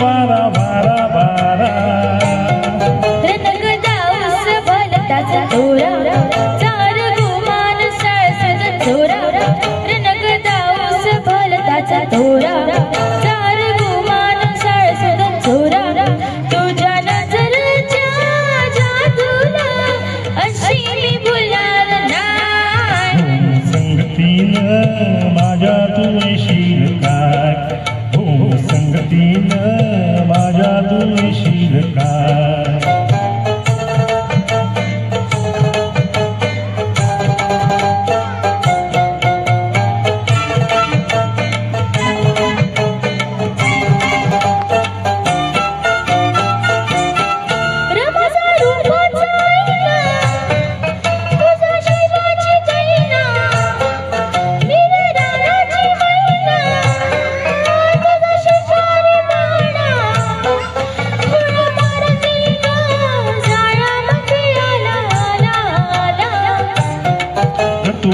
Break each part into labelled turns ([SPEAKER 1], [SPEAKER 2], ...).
[SPEAKER 1] वारा वारा वारा
[SPEAKER 2] रणगदाऊस भलताचा तोरा. चार गुमान सळसळ चोरा रणगदाऊस भलताचा तोरा. चार गुमान सळसळ चोरा तुझ्या नजरच्या जादूला अशी मी भुलणार नाही.
[SPEAKER 1] संगतीनं माझ्या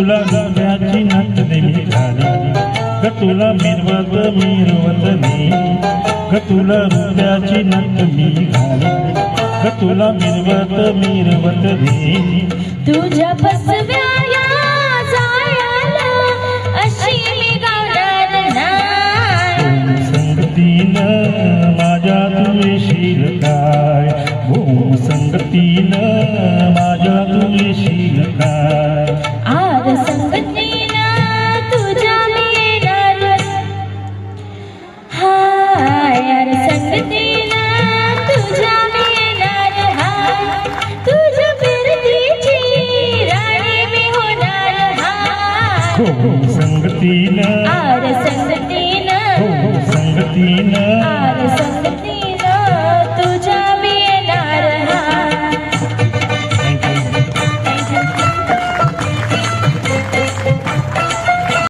[SPEAKER 1] तुला गव्याची नटने झाली. ग तुला मिरवत मिरवत ने ग तुला हृदयाची नट निघाली ग तुला मिरवत मिरवत ने
[SPEAKER 2] तुझ्या फसव्या संगतीनं